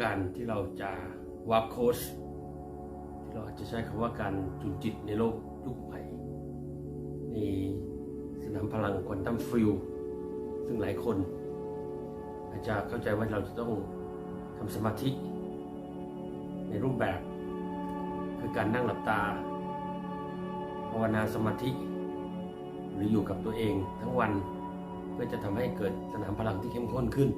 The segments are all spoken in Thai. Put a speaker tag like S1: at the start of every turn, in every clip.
S1: การที่เราจะวาร์ปโค้ชที่เราจจะใช้คำว่าการจุนจิตในโลกยุคใหม่ในสนามพลังควอนตัมฟิลซึ่งหลายคน อาจจะเข้าใจว่าเราจะต้องทำสมาธิ ในรูปแบบ คือการนั่งหลับตาภาวนาสมาธิ หรืออยู่กับตัวเองทั้งวันเพื่อจะทำให้เกิดสนามพลังที่เข้มข้นขึ้น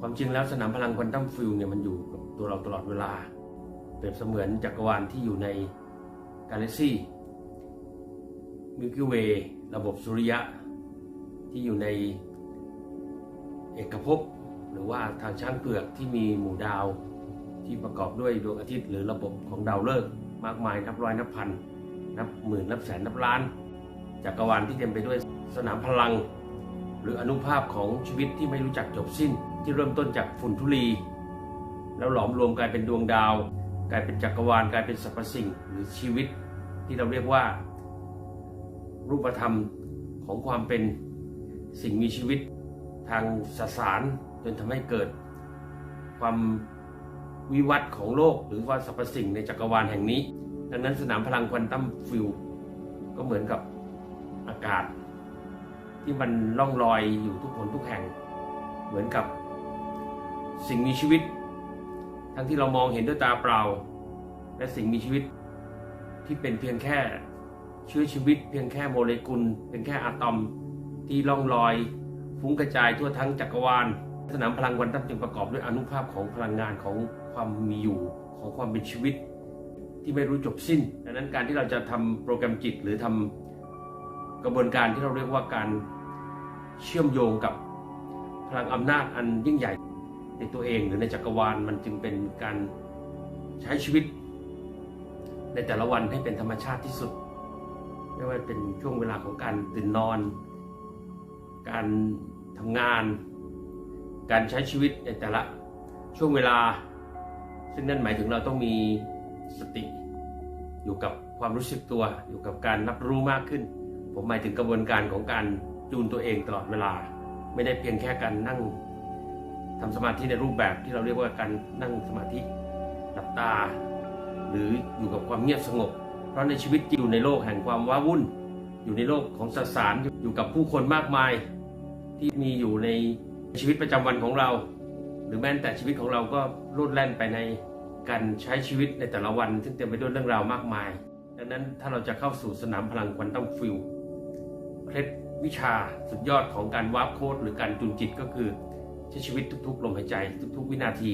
S1: ความจริงแล้วสนามพลังควอนตัมฟิลเนี่ยมันอยู่กับตัวเราตลอดเวลา เปรียบเสมือนจักรวาลที่อยู่ในกาแล็กซี่มิลกิเวย์ระบบสุริยะ ที่อยู่ในเอกภพหรือว่าทางช้างเผือกที่มีหมู่ดาวที่ประกอบด้วยดวงอาทิตย์หรือระบบของดาวฤกษ์มากมายนับร้อยนับพันนับหมื่นนับแสนนับล้านจักรวาลที่เต็มไปด้วยสนามพลัง หรืออนุภาพของชีวิตที่ไม่รู้จักจบสิ้น ที่เริ่มต้นจากฝุ่นธุลี แล้วหลอมรวมกลายเป็นดวงดาว กลายเป็นจักรวาลกลายเป็นสรรพสิ่งหรือชีวิต ที่เราเรียกว่า รูปธรรมของความเป็นสิ่งมีชีวิตทางสสารจนทำให้เกิด ความวิวัฒน์ของโลกหรือว่าสรรพสิ่งในจักรวาลแห่งนี้ ดังนั้นสนามพลังควอนตัมฟิลก็เหมือนกับอากาศ ที่มันล่องลอยอยู่ทุกคนทุกแห่ง เหมือนกับ สิ่งมีชีวิต ทั้งที่เรามองเห็นด้วยตาเปล่า และสิ่งมีชีวิตที่เป็นเพียงแค่เชื้อชีวิต เพียงแค่โมเลกุลเพียงแค่อะตอมที่ล่องลอยฟุ้งกระจายทั่วทั้งจักรวาลสนามพลังวอนตัมจึงประกอบด้วยอนุภาพของพลังงานของความมีอยู่ของความเป็นชีวิต ที่ไม่รู้จบสิ้น ดังนั้นการที่เราจะทำโปรแกรมจิตหรือทำกระบวนการที่เราเรียกว่าการเชื่อมโยงกับพลังอำนาจอันยิ่งใหญ่ ในตัวเองหรือในจักรวาลมันจึงเป็นการใช้ชีวิต ในแต่ละวันให้เป็นธรรมชาติที่สุด ไม่ว่าเป็นช่วงเวลาของการตื่นนอน การทำงาน การใช้ชีวิตในแต่ละช่วงเวลา ซึ่งนั่นหมายถึงเราต้องมีสติ อยู่กับความรู้สึกตัวอยู่กับการรับรู้มากขึ้น ผมหมายถึงกระบวนการของการจูนตัวเองตลอดเวลา ไม่ได้เพียงแค่การนั่ง ทำสมาธิในรูปแบบที่เราเรียกว่าการนั่งสมาธิหลับตา หรืออยู่กับความเงียบสงบ เพราะในชีวิตอยู่ในโลกแห่งความว้าวุ่น อยู่ในโลกของสสารอยู่กับผู้คนมากมาย ที่มีอยู่ในชีวิตประจำวันของเรา หรือแม้แต่ชีวิตของเราก็ลดแล่นไปในการใช้ชีวิตในแต่ละวัน ซึ่งเต็มไปด้วยเรื่องราวมากมาย ดังนั้นถ้าเราจะเข้าสู่สนามพลังควอนตัมฟิลเคล็ดวิชาสุดยอดของการวาร์ปโค้ดหรือการจุนจิตก็คือ ใช้ชีวิตทุกๆลมหายใจ ทุกๆ วินาที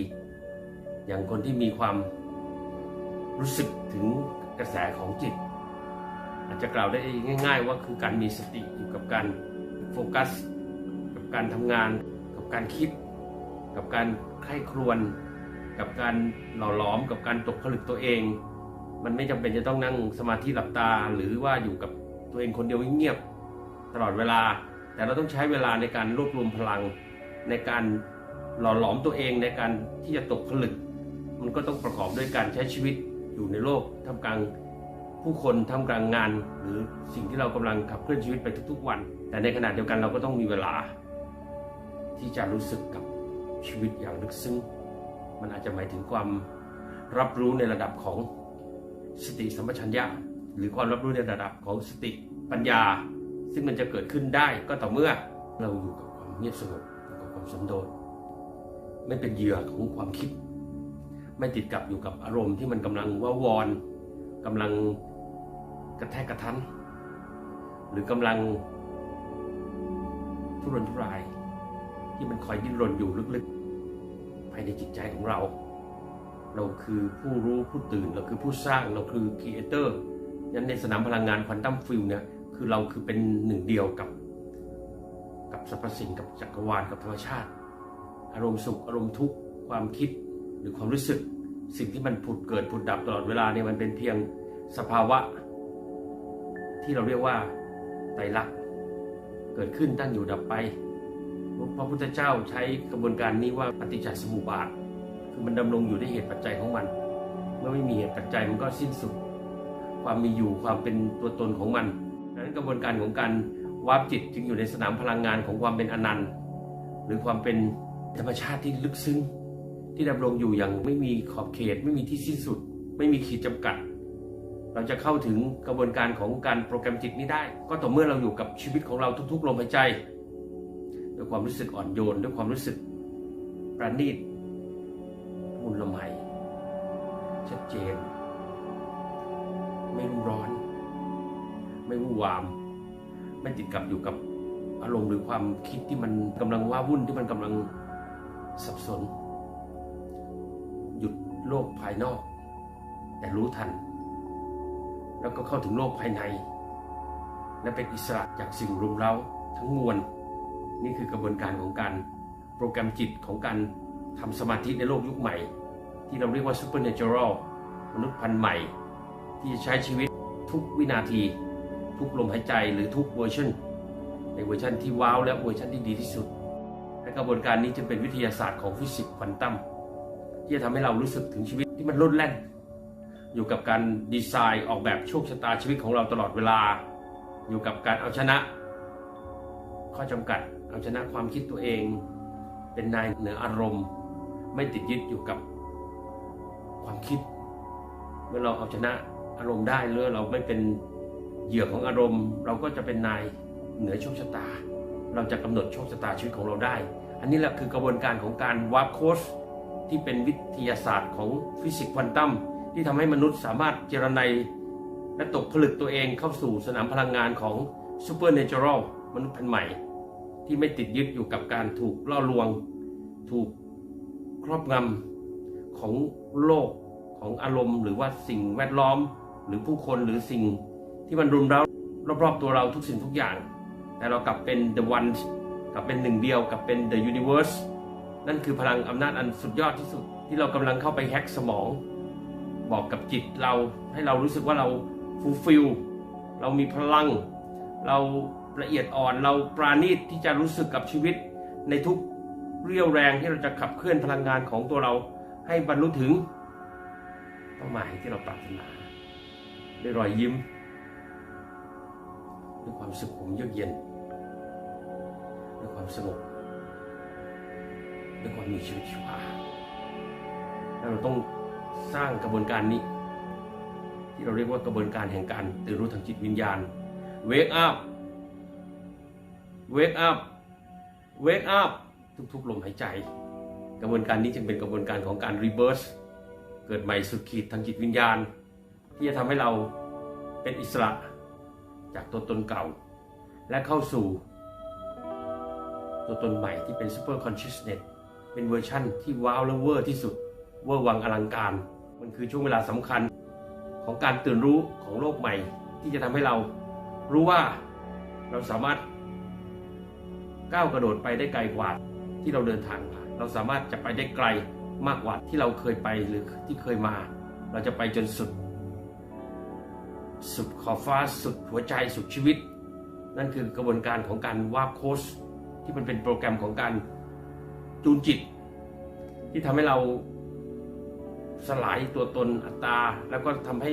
S1: อย่างคนที่มีความรู้สึกถึงกระแสของจิต อาจจะกล่าวได้ง่าย ๆ ว่าคือการมีสติอยู่กับการโฟกัส กับการทำงาน กับการคิด กับการใคร่ครวญกับการหล่อหลอม กับการตกผลึกตัวเอง มันไม่จำเป็นจะต้องนั่งสมาธิหลับตา หรือว่าอยู่กับตัวเองคนเดียวเงียบตลอดเวลา แต่เราต้องใช้เวลาในการรวบรวมพลัง ในการหล่อหลอมตัวเองในการที่จะตกผลึก มันก็ต้องประกอบด้วยการใช้ชีวิตอยู่ในโลกท่ามกลางผู้คนท่ามกลางงาน หรือสิ่งที่เรากำลังขับเคลื่อนชีวิตไปทุกๆวัน แต่ในขณะเดียวกันเราก็ต้องมีเวลา ที่จะรู้สึกกับชีวิตอย่างลึกซึ้งมันอาจจะหมายถึงความรับรู้ในระดับของสติสัมปชัญญะหรือความรับรู้ในระดับของสติปัญญา ซึ่งมันจะเกิดขึ้นได้ก็ต่อเมื่อเราอยู่กับความเงียบสงบ สันโดษ ไม่เป็นเหยื่อของความคิด ไม่ติดกับอยู่กับอารมณ์ที่มันกำลังว่าวอนกำลังกระแทกกระทัน หรือกำลังทุรนทุราย ที่มันคอยดิ้นรนอยู่ลึกๆ ภายในจิตใจของเรา เราคือผู้รู้ผู้ตื่น เราคือผู้สร้างเราคือครีเอเตอร์ยันในสนามพลังงานควอนตัมฟิลเนี่ยคือเราคือเป็นหนึ่งเดียวกับ กับสรรพสิ่งกับจักรวาลกับธรรมชาติ อารมณ์สุขอารมณ์ทุกข์ความคิดหรือความรู้สึก สิ่งที่มันผุดเกิดผุดดับตลอดเวลาเนี่ยมันเป็นเพียงสภาวะ ที่เราเรียกว่าไตรลักษณ์เกิดขึ้นตั้งอยู่ดับไปพระพุทธเจ้าใช้กระบวนการนี้ว่าปฏิจจสมุปบาท คือมันดำรงอยู่ด้วยเหตุปัจจัยของมัน เมื่อไม่มีเหตุปัจจัยมันก็สิ้นสุด ความมีอยู่ความเป็นตัวตนของมันดังนั้นกระบวนการของการ วาร์ปจิตจึงอยู่ในสนามพลังงานของความเป็นอนันต์ หรือความเป็นธรรมชาติที่ลึกซึ้ง ที่ดำรงอยู่อย่างไม่มีขอบเขต ไม่มีที่สิ้นสุด ไม่มีขีดจำกัด เราจะเข้าถึงกระบวนการของการโปรแกรมจิตนี้ได้ ก็ต่อเมื่อเราอยู่กับชีวิตของเราทุกๆลมหายใจด้วยความรู้สึกอ่อนโยนด้วยความรู้สึกประณีตมุนละไมชัดเจน ไม่รุ่มร้อน ไม่วุ่นวาม ไม่ติดกับอยู่กับอารมณ์หรือความคิดที่มันกำลังว้าวุ่นที่มันกำลังสับสน หยุดโลกภายนอก แต่รู้ทัน แล้วก็เข้าถึงโลกภายใน และเป็นอิสระจากสิ่งรุมเร้าทั้งมวลนี่คือกระบวนการของการโปรแกรมจิตของการทำสมาธิในโลกยุคใหม่ ที่เราเรียกว่า supernatural มนุษย์พันธุ์ใหม่ ที่จะใช้ชีวิตทุกวินาที ทุกลมหายใจหรือทุกเวอร์ชันในเวอร์ชันที่ว้าวและเวอร์ชันที่ดีที่สุด และกระบวนการนี้จะเป็นวิทยาศาสตร์ของฟิสิกส์ควอนตัมที่จะทำให้เรารู้สึกถึงชีวิตที่มันลดแล่น อยู่กับการดีไซน์ออกแบบโชคชะตาชีวิตของเราตลอดเวลา อยู่กับการเอาชนะ ข้อจำกัด เอาชนะความคิดตัวเอง เป็นนายเหนืออารมณ์ ไม่ติดยึดอยู่กับความคิด เมื่อเราเอาชนะอารมณ์ได้หรือเราไม่เป็น เหยื่อของอารมณ์เราก็จะเป็นนายเหนือโชคชะตา เราจะกำหนดโชคชะตาชีวิตของเราได้ อันนี้แหละคือกระบวนการของการวาร์ปโค้ชที่เป็นวิทยาศาสตร์ของฟิสิกส์ควอนตัมที่ทำให้มนุษย์สามารถเจรไนและตกผลึกตัวเองเข้าสู่สนามพลังงานของซูเปอร์เนเจอรัลมนุษย์พันธุ์ใหม่ ที่ไม่ติดยึดอยู่กับการถูกล่อลวง ถูกครอบงำของโลกของอารมณ์ หรือว่าสิ่งแวดล้อม หรือผู้คนหรือสิ่ง ที่มันรุมเร้ารอบๆตัวเราทุกสิ่งทุกอย่าง แต่เรากลับเป็น the one กลับเป็นหนึ่งเดียวกลับเป็น the universe นั่นคือพลังอำนาจอันสุดยอดที่สุด ที่เรากำลังเข้าไปแฮ็กสมอง บอกกับจิตเราให้เรารู้สึกว่าเราฟูลฟิลเรามีพลัง เราละเอียดอ่อนเราปราณีตที่จะรู้สึกกับชีวิต ในทุกเรี่ยวแรงที่เราจะขับเคลื่อนพลังงานของตัวเราให้บรรลุถึงเป้าหมายที่เราปรารถนาด้วยรอยยิ้ม ด้วยความสุขผมเยือกเย็น ด้วยความสงบด้วยความมีชีวิตชีวาแล้วเราต้องสร้างกระบวนการนี้ ที่เราเรียกว่ากระบวนการแห่งการตื่นรู้ทางจิตวิญญาณ wake up wake up wake up ทุกๆลมหายใจ กระบวนการนี้จึงเป็นกระบวนการของการ reverse เกิดใหม่สุดขีดทางจิตวิญญาณ ที่จะทำให้เราเป็นอิสระ จากตัวตนเก่า และเข้าสู่ ตัวตนใหม่ที่เป็น super consciousness เป็นเวอร์ชั่นที่ว้าวและเวอร์ที่สุด เวอร์วังอลังการ มันคือช่วงเวลาสำคัญของการตื่นรู้ของโลกใหม่ ที่จะทำให้เรารู้ว่าเราสามารถก้าวกระโดดไปได้ไกลกว่าที่เราเดินทางมาเราสามารถจะไปได้ไกลมากกว่าที่เราเคยไปหรือที่เคยมา เราจะไปจนสุด สุดขอบฟ้าสุดหัวใจสุดชีวิต นั่นคือกระบวนการของการวาดโค้ชที่มันเป็นโปรแกรมของการจูนจิต ที่ทำให้เราสลายตัวตนอัตราแล้วก็ทำให้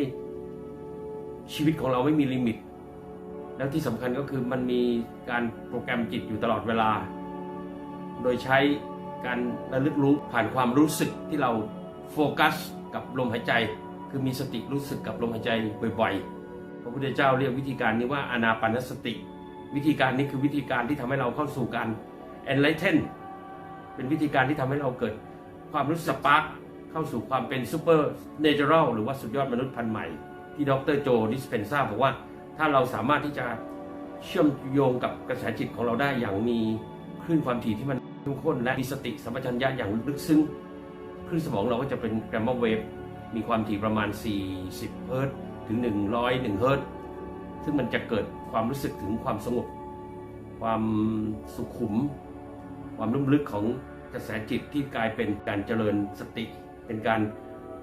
S1: ชีวิตของเราไม่มีลิมิต แล้วที่สำคัญก็คือมันมีการโปรแกรมจิตอยู่ตลอดเวลา โดยใช้การระลึกรู้ผ่านความรู้สึกที่เราโฟกัสกับลมหายใจ คือมีสติรู้สึกกับลมหายใจบ่อยๆ พระพุทธเจ้าเรียกวิธีการนี้ว่าอนาปานสติ วิธีการนี้คือวิธีการที่ทำให้เราเข้าสู่การ enlighten เป็นวิธีการที่ทำให้เราเกิดความรู้สึกปาร์กเข้าสู่ความเป็นซูเปอร์เนเจอรัลหรือว่าสุดยอดมนุษย์พันธุ์ใหม่ ที่ดรโจดิสเพนซ่าบอกว่าถ้าเราสามารถที่จะเชื่อมโยงกับกระแสจิตของเราได้อย่างมีคลื่นความถี่ที่มันเข้มข้นและมีสติสัมปชัญญะอย่างลึกซึ้งคลื่นสมองเราก็จะเป็นแกรมมาเวฟมีความถี่ประมาณ 40 เฮิรตซ์ ถึง 101 เฮิรตซ์ซึ่งมันจะเกิดความรู้สึกถึงความสงบ ความสุขุม ความลุ่มลึกของกระแสจิตที่กลายเป็นการเจริญสติ เป็นการ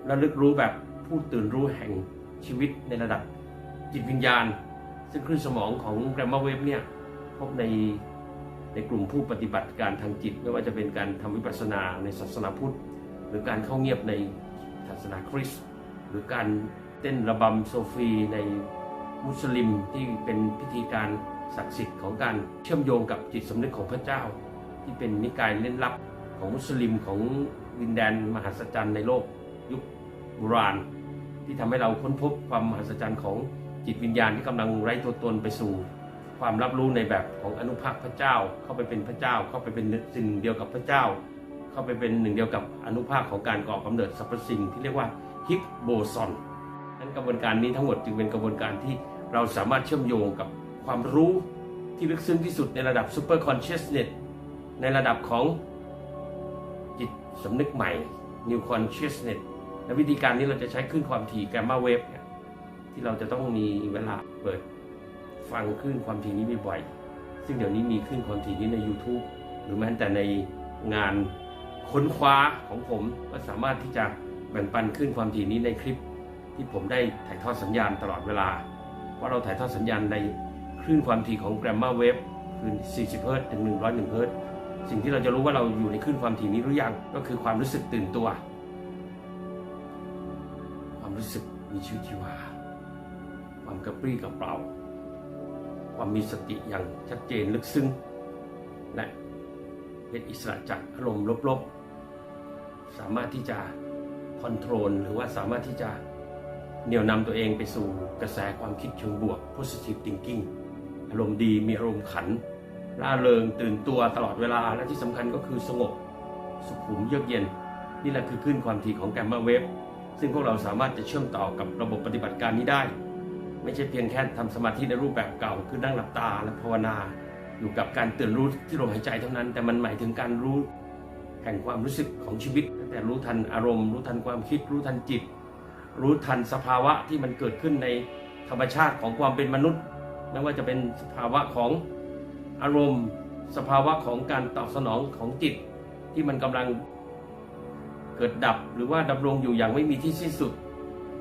S1: ระลึกรู้แบบผู้ตื่นรู้แห่งชีวิตในระดับจิตวิญญาณ ซึ่งคลื่นสมองของแกรมมาเวฟเนี่ยพบในในกลุ่มผู้ปฏิบัติการทางจิต ไม่ว่าจะเป็นการทำวิปัสสนาในศาสนาพุทธ หรือการเข้าเงียบในศาสนาคริสต์หรือการ เต้นระบำโซฟีในมุสลิมที่เป็นพิธีการศักดิ์สิทธิ์ของการเชื่อมโยงกับจิตสำนึกของพระเจ้า ที่เป็นนิกายเล่นลับของมุสลิมของดินแดนมหัศจรรย์ในโลกยุคโบราณ ที่ทำให้เราค้นพบความมหัศจรรย์ของจิตวิญญาณที่กำลังไร้ตัวตนไปสู่ ความรับรู้ในแบบของอนุภาคพระเจ้าเข้าไปเป็นพระเจ้า เข้าไปเป็นสิ่งเดียวกับพระเจ้า เข้าไปเป็นหนึ่งเดียวกับอนุภาคของการก่อกำเนิดสรรพสิ่งที่เรียกว่าฮิกโบซอน นั้นกระบวนการนี้ทั้งหมดจึงเป็นกระบวนการที่เราสามารถเชื่อมโยงกับความรู้ที่ลึกซึ้งที่สุดในระดับ super consciousness ในระดับของจิตสำนึกใหม่ new consciousness และวิธีการนี้เราจะใช้คลื่นความถี่แกมมาเวฟเนี่ยที่เราจะต้องมีเวลาเปิดฟังคลื่นความถี่นี้บ่อยๆซึ่งเดี๋ยวนี้มีคลื่นความถี่นี้ใน YouTube หรือแม้แต่ในงานค้นคว้าของผมก็สามารถที่จะแบ่งปันคลื่นความถี่นี้ในคลิป ที่ผมได้ถ่ายทอดสัญญาณตลอดเวลา เพราะเราถ่ายทอดสัญญาณในคลื่นความถี่ของ Gamma Wave คือ40เฮิรตซ์ถึง 101เฮิรตซ์สิ่งที่เราจะรู้ว่าเราอยู่ในคลื่นความถี่นี้หรือยัง ก็คือความรู้สึกตื่นตัว ความรู้สึกมีชีวิตชีวา ความกระปรี้กระเปร่า ความมีสติอย่างชัดเจนลึกซึ้ง และเป็นอิสระจากอารมณ์ลบๆ สามารถที่จะคอนโทรลหรือว่าสามารถที่จะ เหนี่ยวนำตัวเองไปสู่กระแสความคิดเชิงบวก positive thinking อารมณ์ดีมีอารมณ์ขัน ร่าเริงตื่นตัวตลอดเวลาและที่สำคัญก็คือสงบ สุขุมเยือกเย็น นี่แหละคือคลื่นความถี่ของแกมมาเวฟซึ่งพวกเราสามารถจะเชื่อมต่อกับระบบปฏิบัติการนี้ได้ ไม่ใช่เพียงแค่ทำสมาธิในรูปแบบเก่า คือนั่งหลับตาและภาวนาอยู่กับการตื่นรู้ที่ลมหายใจเท่านั้น แต่มันหมายถึงการรู้แห่งความรู้สึกของชีวิต แต่รู้ทันอารมณ์ รู้ทันความคิด รู้ทันจิต รู้ทันสภาวะที่มันเกิดขึ้นในธรรมชาติของความเป็นมนุษย์ไม่ว่าจะเป็นสภาวะของอารมณ์ สภาวะของการตอบสนองของจิต ที่มันกำลังเกิดดับหรือว่าดำรงอยู่อย่างไม่มีที่สิ้นสุด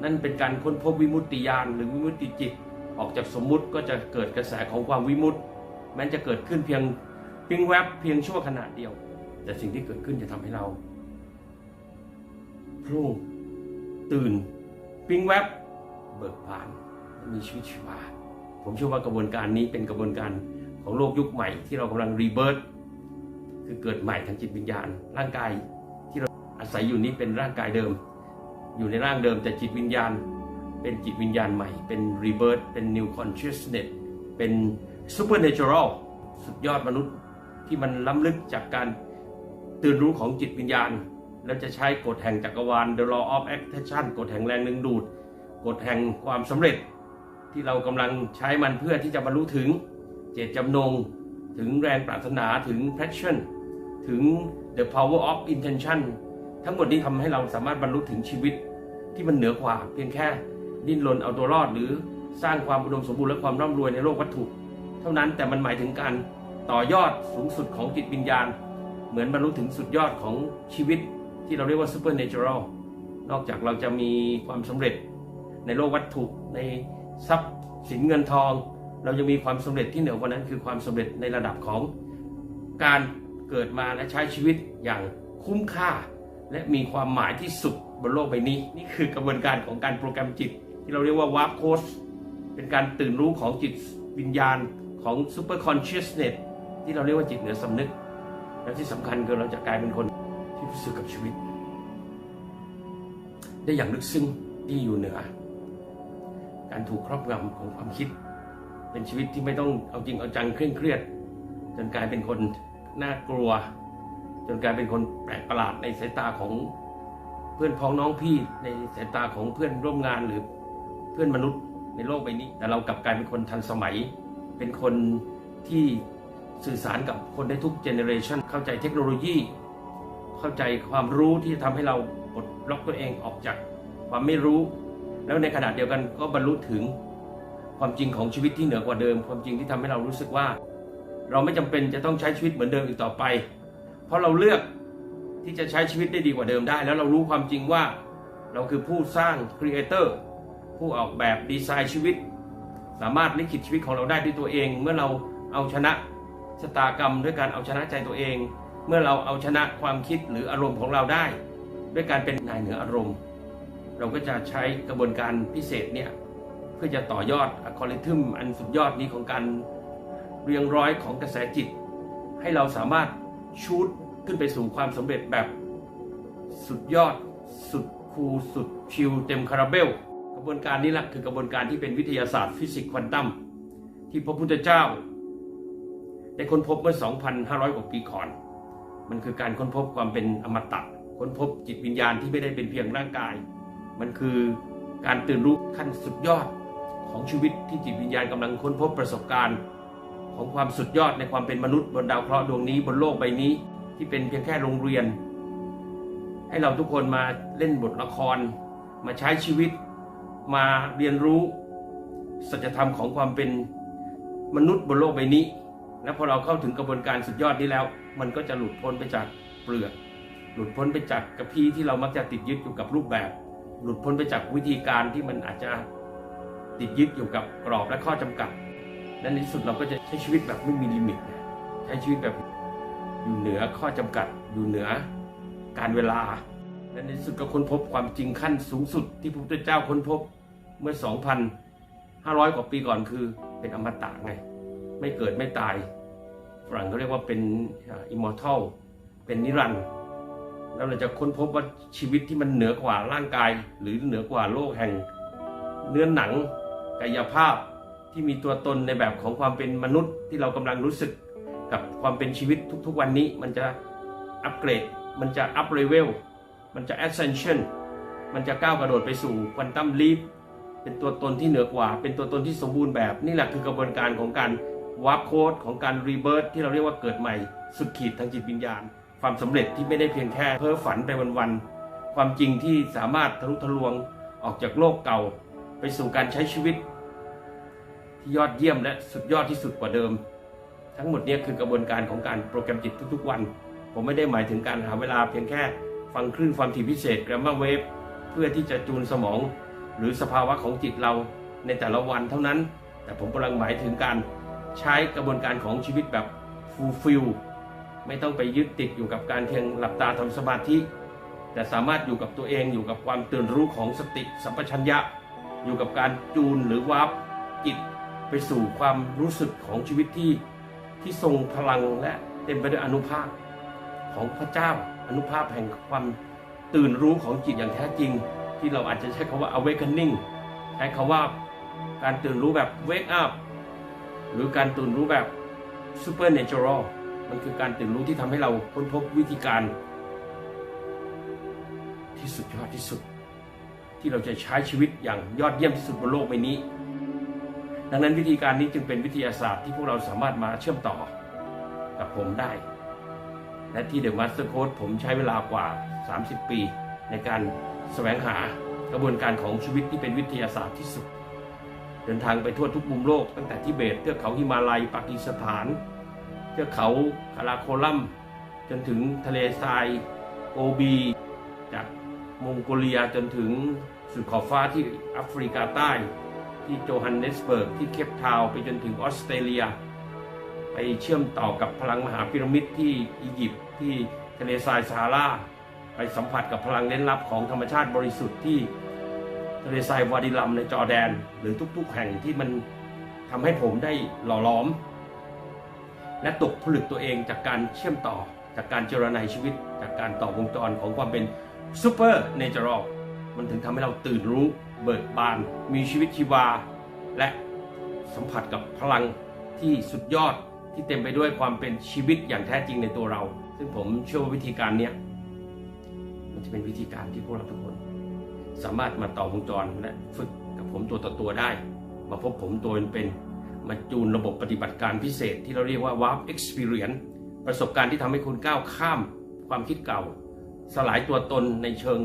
S1: นั่นเป็นการค้นพบวิมุตติญาณหรือวิมุตติจิต ออกจากสมมุติก็จะเกิดกระแสของความวิมุตติแม้จะเกิดขึ้นเพียงปิ้งแวบเพียงชั่วขณะเดียว แต่สิ่งที่เกิดขึ้นจะทำให้เราพรุ่งตื่น ปิ้งแวบเบิกบานมีชีวิตชีวา ผมเชื่อว่ากระบวนการนี้เป็นกระบวนการของโลกยุคใหม่ที่เรากำลังรีเบิร์ตคือเกิดใหม่ทางจิตวิญญาณ ร่างกายที่เราอาศัยอยู่นี้เป็นร่างกายเดิม อยู่ในร่างเดิมแต่จิตวิญญาณ เป็นจิตวิญญาณใหม่ เป็นรีเบิร์ตเป็น new consciousness เป็น supernatural สุดยอดมนุษย์ที่มันล้ำลึกจากการตื่นรู้ของจิตวิญญาณ แล้วจะใช้กฎแห่งจักรวาล the law of attraction กฎแห่งแรงดึงดูด กฎแห่งความสำเร็จ ที่เรากำลังใช้มันเพื่อที่จะบรรลุถึงเจตจำนง ถึงแรงปรารถนาถึง passion ถึง the power of intention ทั้งหมดนี้ทำให้เราสามารถบรรลุถึงชีวิตที่มันเหนือกว่า เพียงแค่ดิ้นรนเอาตัวรอดหรือสร้างความอุดมสมบูรณ์และความร่ำรวยในโลกวัตถุ เท่านั้นแต่มันหมายถึงการต่อยอดสูงสุดของจิตวิญญาณ เหมือนบรรลุถึงสุดยอดของชีวิต ที่เราเรียกว่า supernatural นอกจากเราจะมีความสำเร็จในโลกวัตถุในทรัพย์สินเงินทอง เราจะมีความสำเร็จที่เหนือกว่านั้นคือความสำเร็จในระดับของการเกิดมาและใช้ชีวิตอย่างคุ้มค่า และมีความหมายที่สุดบนโลกใบนี้ นี่คือกระบวนการของการโปรแกรมจิต ที่เราเรียกว่า warp code เป็นการตื่นรู้ของจิตวิญญาณของ super consciousness ที่เราเรียกว่าจิตเหนือสำนึก และที่สำคัญคือเราจะกลายเป็นคน รู้สึกกับชีวิต ได้อย่างลึกซึ้งที่อยู่เหนือ การถูกครอบงำของความคิด เป็นชีวิตที่ไม่ต้องเอาจริงเอาจังเคร่งเครียด จนกลายเป็นคนน่ากลัว จนกลายเป็นคนแปลกประหลาดในสายตาของเพื่อนพ้องน้องพี่ในสายตาของเพื่อนร่วมงานหรือเพื่อนมนุษย์ในโลกใบนี้ แต่เรากลับกลายเป็นคนทันสมัย เป็นคนที่สื่อสารกับคนได้ทุกเจเนอเรชันเข้าใจเทคโนโลยี เข้าใจความรู้ที่ทำให้เราปลดล็อกตัวเองออกจากความไม่รู้ แล้วในขณะเดียวกันก็บรรลุถึงความจริงของชีวิตที่เหนือกว่าเดิม ความจริงที่ทำให้เรารู้สึกว่า เราไม่จำเป็นจะต้องใช้ชีวิตเหมือนเดิมอีกต่อไป เพราะเราเลือกที่จะใช้ชีวิตได้ดีกว่าเดิมได้ แล้วเรารู้ความจริงว่า เราคือผู้สร้างครีเอเตอร์ผู้ออกแบบดีไซน์ชีวิต สามารถลิขิตชีวิตของเราได้ด้วยตัวเอง เมื่อเราเอาชนะชะตากรรมด้วยการเอาชนะใจตัวเอง เมื่อเราเอาชนะความคิดหรืออารมณ์ของเราได้ ด้วยการเป็นนายเหนืออารมณ์ เราก็จะใช้กระบวนการพิเศษเนี่ยเพื่อจะต่อยอดอัลกอริทึมอันสุดยอดนี้ของการเรียงร้อยของกระแสจิต ให้เราสามารถชูดขึ้นไปสู่ความสำเร็จแบบสุดยอด สุดคูลสุดชิลเต็มคาราเบล กระบวนการนี้แหละคือกระบวนการที่เป็นวิทยาศาสตร์ฟิสิกส์ควอนตัมที่พระพุทธเจ้าได้ค้นพบเมื่อ 2,500 กว่าปีก่อน มันคือการค้นพบความเป็นอมตะค้นพบจิตวิญญาณที่ไม่ได้เป็นเพียงร่างกาย มันคือการตื่นรู้ขั้นสุดยอดของชีวิตที่จิตวิญญาณกำลังค้นพบประสบการณ์ ของความสุดยอดในความเป็นมนุษย์บนดาวเคราะห์ดวงนี้บนโลกใบนี้ ที่เป็นเพียงแค่โรงเรียน ให้เราทุกคนมาเล่นบทละคร มาใช้ชีวิต มาเรียนรู้สัจธรรมของความเป็นมนุษย์บนโลกใบนี้ และพอเราเข้าถึงกระบวนการสุดยอดนี้แล้ว มันก็จะหลุดพ้นไปจากเปลือก หลุดพ้นไปจากกระพี้ที่เรามักจะติดยึดอยู่กับรูปแบบ หลุดพ้นไปจากวิธีการที่มันอาจจะติดยึดอยู่กับกรอบและข้อจำกัดและในที่สุดเราก็จะใช้ชีวิตแบบไม่มีลิมิต ใช้ชีวิตแบบอยู่เหนือข้อจำกัด อยู่เหนือการเวลา และในที่สุดก็ค้นพบความจริงขั้นสูงสุดที่พระพุทธเจ้าค้นพบเมื่อ 2,500 กว่าปีก่อนคือเป็นอมตะไง ไม่เกิดไม่ตาย ฝรั่งเขาเรียกว่าเป็นอิมมอร์ทัลเป็นนิรันดร์แล้วเราจะค้นพบว่าชีวิตที่มันเหนือกว่าร่างกาย หรือเหนือกว่าโลกแห่ง เนื้อหนังกายภาพที่มีตัวตนในแบบของความเป็นมนุษย์ที่เรากำลังรู้สึกกับความเป็นชีวิตทุกๆวันนี้ มันจะอัปเกรด มันจะอัพเลเวลมันจะ ascension มันจะก้าวกระโดดไปสู่ควอนตัมลีฟเป็นตัวตนที่เหนือกว่า เป็นตัวตนที่สมบูรณ์แบบ นี่แหละคือกระบวนการของการ วาร์ปโค้ดของการรีเบิร์ตที่เราเรียกว่าเกิดใหม่ สุดขีดทางจิตวิญญาณ ความสำเร็จที่ไม่ได้เพียงแค่เพ้อฝันไปวันๆความจริงที่สามารถทะลุทะลวงออกจากโลกเก่า ไปสู่การใช้ชีวิต ที่ยอดเยี่ยมและสุดยอดที่สุดกว่าเดิม ทั้งหมดนี้คือกระบวนการของการโปรแกรมจิตทุกๆวัน ผมไม่ได้หมายถึงการหาเวลาเพียงแค่ฟังคลื่นความถี่พิเศษแกรมมาเวฟเพื่อที่จะจูนสมอง หรือสภาวะของจิตเราในแต่ละวันเท่านั้น แต่ผมกำลังหมายถึงการ ใช้กระบวนการของชีวิตแบบฟูลฟิลไม่ต้องไปยึดติดอยู่กับการเพียงหลับตาทำสมาธิ แต่สามารถอยู่กับตัวเองอยู่กับความตื่นรู้ของสติสัมปชัญญะ อยู่กับการจูนหรือวาร์ปจิตไปสู่ความรู้สึกของชีวิตที่ที่ทรงพลังและเต็มไปด้วยอนุภาพของพระเจ้าอนุภาพแห่งความตื่นรู้ของจิตอย่างแท้จริง ที่เราอาจจะใช้คำว่า awakening ใช้คำว่าการตื่นรู้แบบ wake up หรือการตื่นรู้แบบ supernatural มันคือการตื่นรู้ที่ทำให้เราค้นพบวิธีการ ที่สุดยอดที่สุด ที่เราจะใช้ชีวิตอย่างยอดเยี่ยมที่สุดบนโลกใบนี้ ดังนั้นวิธีการนี้จึงเป็นวิทยาศาสตร์ที่พวกเราสามารถมาเชื่อมต่อกับผมได้ และที่ The Master Code ผมใช้เวลากว่า 30 ปี ในการแสวงหากระบวนการของชีวิตที่เป็นวิทยาศาสตร์ที่สุด เดินทางไปทั่วทุกมุมโลก ตั้งแต่ทิเบตเทือกเขาฮิมาลัยปากีสถาน เทือกเขาคาราโคลัม จนถึงทะเลทรายโอบี จากมองโกเลียจนถึงสุดขอบฟ้าที่แอฟริกาใต้ ที่โจฮันเนสเบิร์กที่เคปทาวไปจนถึงออสเตรเลีย ไปเชื่อมต่อกับพลังมหาพีระมิดที่อียิปต์ที่ทะเลทรายซาฮาราไปสัมผัสกับพลังเล้นลับของธรรมชาติบริสุทธิ์ที่ ทะเลทรายวาดิลัมในจอร์แดน หรือทุกๆแห่งที่มันทำให้ผมได้หล่อหลอม และตกผลึกตัวเองจากการเชื่อมต่อจากการเจรไนชีวิต จากการต่อวงจรของความเป็นซูเปอร์เนเจอรัลมันถึงทำให้เราตื่นรู้เบิกบาน มีชีวิตชีวา และสัมผัสกับพลังที่สุดยอดที่เต็มไปด้วยความเป็นชีวิตอย่างแท้จริงในตัวเรา ซึ่งผมเชื่อว่าวิธีการนี้มันจะเป็นวิธีการที่พวกเราทุกคน สามารถมาต่อวงจรและฝึกกับผมตัวต่อตัวได้ มาพบผมตัวเป็นมาจูนระบบปฏิบัติการพิเศษที่เราเรียกว่า Warp Experience ประสบการณ์ที่ทำให้คุณก้าวข้ามความคิดเก่า สลายตัวตนในเชิง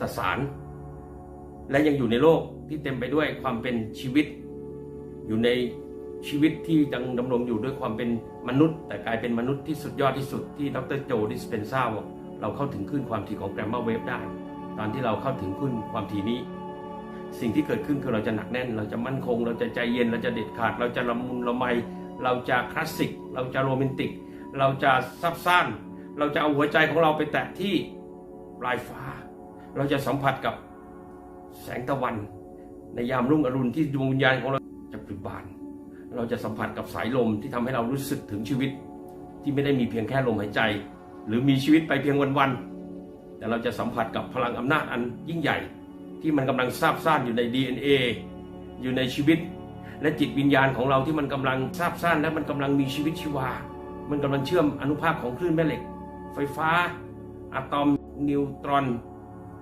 S1: สสาร และยังอยู่ในโลกที่เต็มไปด้วยความเป็นชีวิต อยู่ในชีวิตที่ยังดำรงอยู่ด้วยความเป็นมนุษย์ แต่กลายเป็นมนุษย์ที่สุดยอดที่สุดที่ดรโจดิสเปนซ่าบอกเราเข้าถึงขึ้นความถี่ของแกรมมาเวฟได้ ตอนที่เราเข้าถึงขึ้นความถี่นี้ สิ่งที่เกิดขึ้นคือเราจะหนักแน่น เราจะมั่นคง เราจะใจเย็น เราจะเด็ดขาด เราจะละมุนละไม เราจะคลาสสิก เราจะโรแมนติก เราจะซับซ้าน เราจะเอาหัวใจของเราไปแตะที่ปลายฟ้า เราจะสัมผัสกับแสงตะวัน ในยามรุ่งอรุณที่ดวงวิญญาณของเราจะปริบาน เราจะสัมผัสกับสายลมที่ทำให้เรารู้สึกถึงชีวิต ที่ไม่ได้มีเพียงแค่ลมหายใจ หรือมีชีวิตไปเพียงวันๆ แต่เราจะสัมผัสกับพลังอำนาจอันยิ่งใหญ่ ที่มันกำลังซาบซ่านอยู่ใน DNA อยู่ในชีวิต และจิตวิญญาณของเราที่มันกำลังซาบซ่านและมันกำลังมีชีวิตชีวา มันกำลังเชื่อมอนุภาคของคลื่นแม่เหล็ก ไฟฟ้าอะตอมนิวตรอน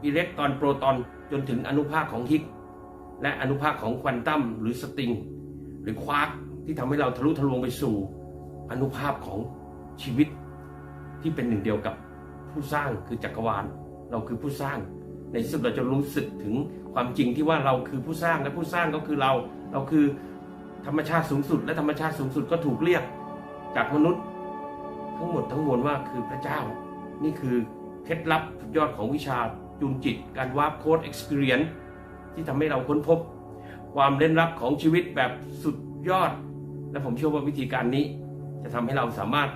S1: อิเล็กตรอนโปรตอนจนถึงอนุภาคของฮิกและอนุภาคของควอนตัมหรือสตริง หรือควาร์กที่ทำให้เราทะลุทะลวงไปสู่อนุภาพของชีวิตที่เป็นหนึ่งเดียวกับ ผู้สร้างคือจักรวาล เราคือผู้สร้าง ในที่สุดเราจะรู้สึกถึงความจริงที่ว่าเราคือผู้สร้างและผู้สร้างก็คือเรา เราคือธรรมชาติสูงสุด และธรรมชาติสูงสุดก็ถูกเรียก จากมนุษย์ ทั้งหมดทั้งมวลว่าคือพระเจ้า นี่คือเคล็ดลับสุดยอดของวิชาจูนจิต การวาร์ปโค้ด experience ที่ทำให้เราค้นพบ ความเล่นลับของชีวิตแบบสุดยอด และผมเชื่อว่าวิธีการนี้ จะทำให้เราสามารถ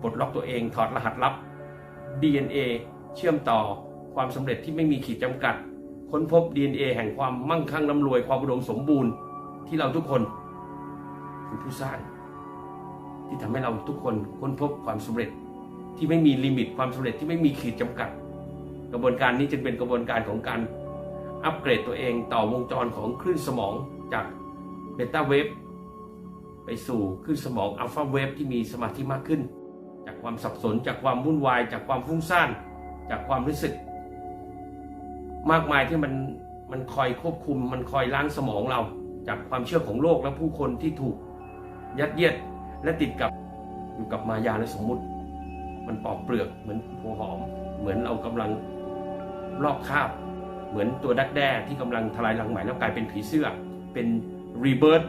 S1: ปลดล็อกตัวเองถอดรหัสลับ DNA เชื่อมต่อความสำเร็จที่ไม่มีขีดจำกัด ค้นพบ DNA แห่งความมั่งคั่งร่ำรวยความอุดมสมบูรณ์ที่เราทุกคนคือผู้สร้าง ที่ทำให้เราทุกคนค้นพบความสำเร็จที่ไม่มีลิมิตความสำเร็จที่ไม่มีขีดจำกัด กระบวนการนี้จึงเป็นกระบวนการของการอัปเกรดตัวเองต่อวงจรของคลื่นสมองจากเบต้าเวฟไปสู่คลื่นสมองอัลฟาเวฟที่มีสมาธิมากขึ้น จากความสับสน จากความวุ่นวาย จากความฟุ้งซ่าน จากความรู้สึก มากมายที่มันมันคอยควบคุม มันคอยล้างสมองเรา จากความเชื่อของโลกและผู้คนที่ถูกยัดเยียดและติดกับอยู่กับมายาและสมมุติ มันปอกเปลือกเหมือนหัวหอม เหมือนเรากำลังลอกคราบ เหมือนตัวดักแด้ที่กำลังทลายรังใหม่แล้วกลายเป็นผีเสื้อ เป็นรีเบิร์ต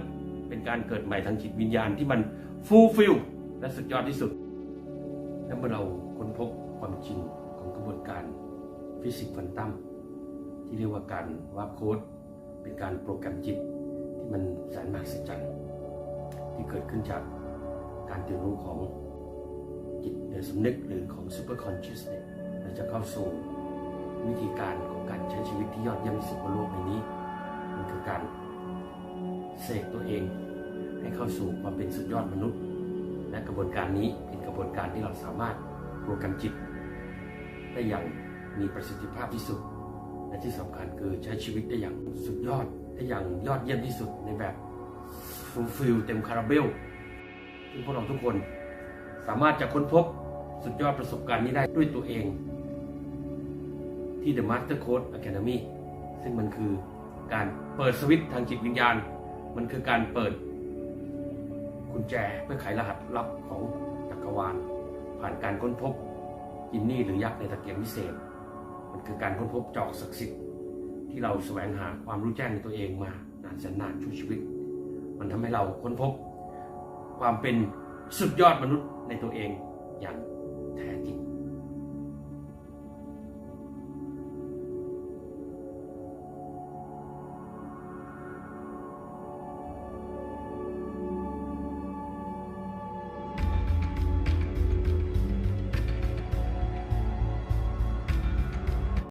S1: เป็นการเกิดใหม่ทางจิตวิญญาณที่มันฟูลฟิลและสุดยอดที่สุด และเมื่อเราค้นพบความจริงของกระบวนการฟิสิกส์ควอนตัมที่เรียกว่าการวาร์ปโค้ดเป็นการโปรแกรมจิตที่มันแสนมหัศจรรย์ที่เกิดขึ้นจากการตื่นรู้ของจิตเหนือสำนึกหรือของ super consciousness เราจะเข้าสู่วิธีการของการใช้ชีวิตที่ยอดเยี่ยมที่สุดบนโลกใบนี้ มันคือการเสกตัวเองให้เข้าสู่ความเป็นสุดยอดมนุษย์ และกระบวนการนี้เป็นกระบวนการที่เราสามารถโปรแกรมจิต ได้อย่างมีประสิทธิภาพที่สุด และที่สำคัญคือใช้ชีวิตได้อย่างสุดยอดได้อย่างยอดเยี่ยมที่สุดในแบบฟูลฟิลเต็มคาราเบลซึ่งพวกเราทุกคนสามารถจะค้นพบสุดยอดประสบการณ์นี้ได้ด้วยตัวเอง ที่ The Master Code Academy ซึ่งมันคือการเปิดสวิตช์ทางจิตวิญญาณ มันคือการเปิด กุญแจเพื่อไขรหัสลับของจักรวาล ผ่านการค้นพบจินนี่หรือยักษ์ในตะเกียงวิเศษ มันคือการค้นพบจอกศักดิ์สิทธิ์ที่เราแสวงหาความรู้แจ้งในตัวเองมานานแสนนานชั่วชีวิต มันทำให้เราค้นพบ ความเป็นสุดยอดมนุษย์ในตัวเองอย่างแท้จริง